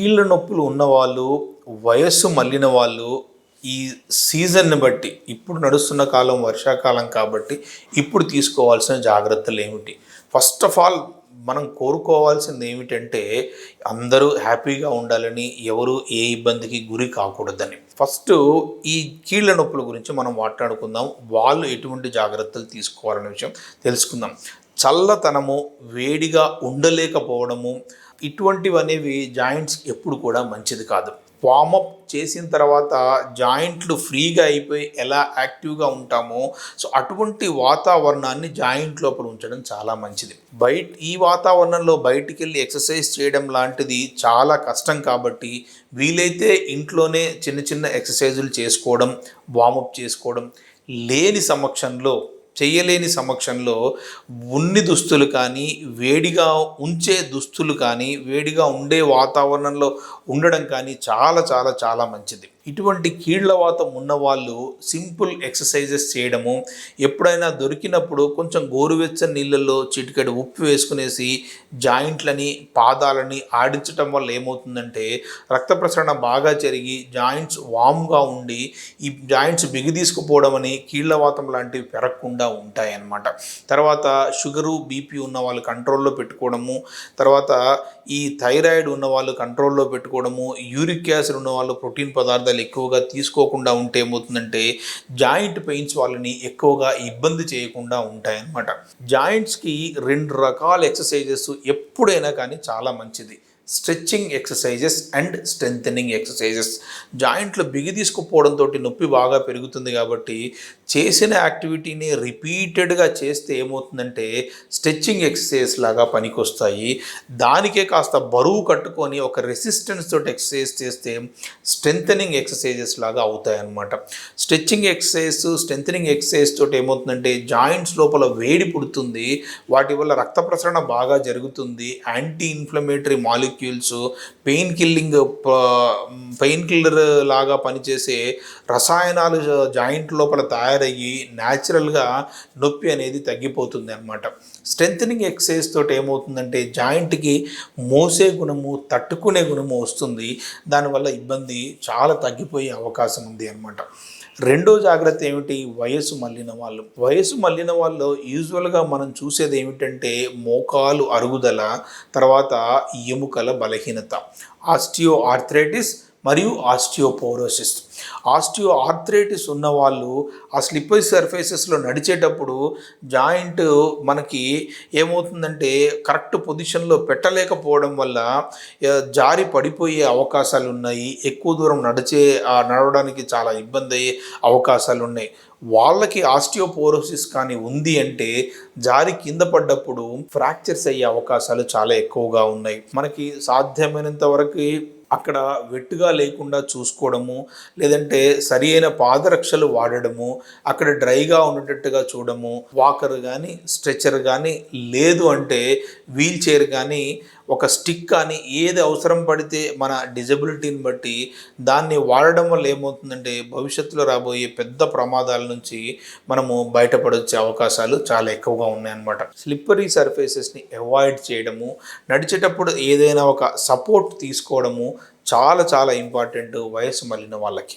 కీళ్ళ నొప్పులు ఉన్నవాళ్ళు వయస్సు మళ్ళిన వాళ్ళు ఈ సీజన్ని బట్టి ఇప్పుడు నడుస్తున్న కాలం వర్షాకాలం కాబట్టి ఇప్పుడు తీసుకోవాల్సిన జాగ్రత్తలు ఏమిటి? ఫస్ట్ ఆఫ్ ఆల్ మనం కోరుకోవాల్సింది ఏమిటంటే అందరూ హ్యాపీగా ఉండాలని ఎవరు ఏ ఇబ్బందికి గురి కాకూడదని. ఫస్ట్ ఈ కీళ్ళ నొప్పుల గురించి మనం మాట్లాడుకుందాం. వాళ్ళు ఎటువంటి జాగ్రత్తలు తీసుకోవాలనే విషయం తెలుసుకుందాం. చల్లతనము వేడిగా ఉండలేకపోవడము ఇటువంటివి అనేవి జాయింట్స్ ఎప్పుడు కూడా మంచిది కాదు. వామప్ చేసిన తర్వాత జాయింట్లు ఫ్రీగా అయిపోయి ఎలా యాక్టివ్గా ఉంటామో సో అటువంటి వాతావరణాన్ని జాయింట్ లోపల ఉంచడం చాలా మంచిది. బయట ఈ వాతావరణంలో బయటికి వెళ్ళి ఎక్సర్సైజ్ చేయడం లాంటిది చాలా కష్టం కాబట్టి వీలైతే ఇంట్లోనే చిన్న చిన్న ఎక్సర్సైజులు చేసుకోవడం వామప్ చేసుకోవడం లేని సమక్షంలో చేయలేని సమక్షంలో ఉన్ని దుస్తులు కానీ వేడిగా ఉంచే దుస్తులు కానీ వేడిగా ఉండే వాతావరణంలో ఉండడం కానీ చాలా చాలా చాలా మంచిది. ఇటువంటి కీళ్ళవాతం ఉన్నవాళ్ళు సింపుల్ ఎక్సర్సైజెస్ చేయడము ఎప్పుడైనా దొరికినప్పుడు కొంచెం గోరువెచ్చని నీళ్ళల్లో చిటికెడు ఉప్పు వేసుకునేసి జాయింట్లని పాదాలని ఆడించటం వల్ల ఏమవుతుందంటే రక్త ప్రసరణ బాగా జరిగి జాయింట్స్ వామ్గా ఉండి ఈ జాయింట్స్ బిగి తీసుకుపోవడం అని కీళ్ళవాతం లాంటివి పెరగకుండా ఉంటాయి తర్వాత షుగరు బీపీ ఉన్న వాళ్ళు కంట్రోల్లో పెట్టుకోవడము తర్వాత ఈ థైరాయిడ్ ఉన్న వాళ్ళు కంట్రోల్లో పెట్టుకోవడము యూరిక్ యాసిడ్ ఉన్న వాళ్ళు ప్రోటీన్ పదార్థాలు ఎక్కువగా తీసుకోకుండా ఉంటే ఏమవుతుందంటే జాయింట్ పెయిన్స్ వాళ్ళని ఎక్కువగా ఇబ్బంది చేయకుండా ఉంటాయన్నమాట. జాయింట్స్కి రెండు రకాల ఎక్సర్సైజెస్ ఎప్పుడైనా కానీ చాలా మంచిది. Stretching exercises and strengthening exercises. జాయింట్లు బిగి తీసుకుపోవడంతో నొప్పి బాగా పెరుగుతుంది కాబట్టి చేసిన యాక్టివిటీని రిపీటెడ్గా చేస్తే ఏమవుతుందంటే స్ట్రెచ్చింగ్ ఎక్సర్సైజ్ లాగా పనికొస్తాయి. దానికే కాస్త బరువు కట్టుకొని ఒక రెసిస్టెన్స్ తోటి ఎక్సర్సైజ్ చేస్తే స్ట్రెంథనింగ్ ఎక్సర్సైజెస్ లాగా అవుతాయన్నమాట. స్ట్రెచ్చింగ్ ఎక్సర్సైజ్ స్ట్రెంథనింగ్ ఎక్సర్సైజ్ తోటి ఏమవుతుందంటే జాయింట్స్ లోపల వేడి పుడుతుంది. వాటి వల్ల రక్త ప్రసరణ బాగా జరుగుతుంది. Anti inflammatory molecules pain killing pain killer లాగా పనిచేసే రసాయనాలు జాయింట్ లోపల తయారయ్యి న్యాచురల్గా నొప్పి అనేది తగ్గిపోతుంది అనమాట స్ట్రెంథనింగ్ ఎక్సర్సైజ్ తోటి ఏమవుతుందంటే జాయింట్కి మోసే గుణము తట్టుకునే గుణము వస్తుంది. దానివల్ల ఇబ్బంది చాలా తగ్గిపోయే అవకాశం ఉంది అనమాట రెండో జాగ్రత్త ఏమిటి? వయసు మళ్ళిన వాళ్ళు. వయసు మళ్ళిన వాళ్ళు యూజువల్గా మనం చూసేది ఏమిటంటే మోకాలు అరుగుదల తర్వాత ఎముక ఎముకల బలహీనత ఆస్టియో ఆర్థరైటిస్ మరియు ఆస్టియోపోరోసిస్. ఆస్టియో ఆర్థరైటిస్ ఉన్న వాళ్ళు ఆ స్లిప్పరీ సర్ఫేసెస్లో నడిచేటప్పుడు జాయింట్ మనకి ఏమవుతుందంటే కరెక్ట్ పొజిషన్లో పెట్టలేకపోవడం వల్ల జారి పడిపోయే అవకాశాలు ఉన్నాయి ఎక్కువ దూరం నడిచే నడవడానికి చాలా ఇబ్బంది అయ్యే అవకాశాలు ఉన్నాయి వాళ్ళకి ఆస్టియోపోరోసిస్ కానీ ఉంది అంటే జారి కింద పడ్డప్పుడు ఫ్రాక్చర్స్ అయ్యే అవకాశాలు చాలా ఎక్కువగా ఉన్నాయి. మనకి సాధ్యమైనంత వరకు అక్కడ వెట్టుగా లేకుండా చూసుకోవడము లేదంటే సరి అయిన పాదరక్షలు వాడడము అక్కడ డ్రైగా ఉండేటట్టుగా చూడడము వాకర్ కానీ స్ట్రెచర్ కానీ లేదు అంటే వీల్ చైర్ కానీ ఒక స్టిక్ కానీ ఏది అవసరం పడితే మన డిజబిలిటీని బట్టి దాన్ని వాడడం వల్ల ఏమవుతుందంటే భవిష్యత్తులో రాబోయే పెద్ద ప్రమాదాల నుంచి మనము బయటపడొచ్చే అవకాశాలు చాలా ఎక్కువగా ఉన్నాయన్నమాట. స్లిప్పరీ సర్ఫేసెస్ని అవాయిడ్ చేయడము నడిచేటప్పుడు ఏదైనా ఒక సపోర్ట్ తీసుకోవడము చాలా చాలా ఇంపార్టెంట్ వయసు మళ్ళిన వాళ్ళకి.